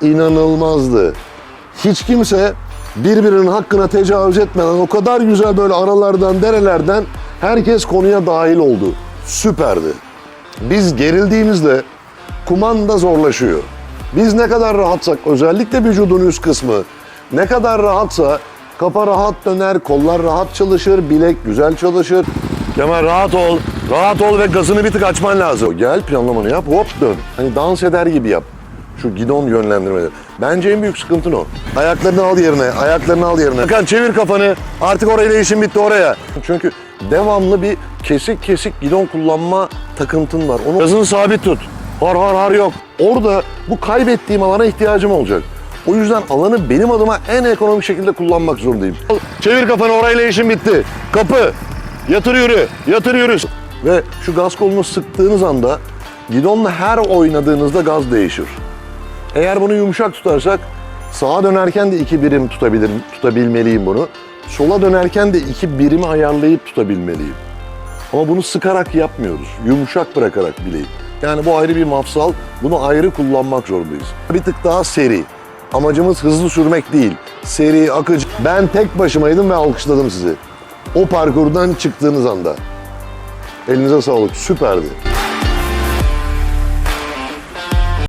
inanılmazdı. Hiç kimse birbirinin hakkına tecavüz etmeden o kadar güzel böyle aralardan, derelerden herkes konuya dahil oldu. Süperdi. Biz gerildiğimizde kumanda zorlaşıyor. Biz ne kadar rahatsak, özellikle vücudun üst kısmı ne kadar rahatsa kafa rahat döner, kollar rahat çalışır, bilek güzel çalışır. Kemal rahat ol, rahat ol ve gazını bir tık açman lazım. Gel planlamanı yap, hop dön. Hani dans eder gibi yap. Şu gidon yönlendirmeleri. Bence en büyük sıkıntın o. Ayaklarını al yerine, ayaklarını al yerine. Hakan çevir kafanı. Artık orayla işin bitti oraya. Çünkü devamlı bir kesik kesik gidon kullanma takıntın var. Onu gazını sabit tut. Har har har yok. Orada bu kaybettiğim alana ihtiyacım olacak. O yüzden alanı benim adıma en ekonomik şekilde kullanmak zorundayım. Çevir kafanı orayla işin bitti. Kapı. Yatır yürü. Yatır yürü. Ve şu gaz kolunu sıktığınız anda gidonla her oynadığınızda gaz değişir. Eğer bunu yumuşak tutarsak sağa dönerken de iki birim tutabilirim, tutabilmeliyim bunu. Sola dönerken de iki birimi ayarlayıp tutabilmeliyim. Ama bunu sıkarak yapmıyoruz. Yumuşak bırakarak bileyim. Yani bu ayrı bir mafsal. Bunu ayrı kullanmak zorundayız. Bir tık daha seri. Amacımız hızlı sürmek değil. Seri, akıcı. Ben tek başımaydım ve alkışladım sizi. O parkurdan çıktığınız anda. Elinize sağlık. Süperdi.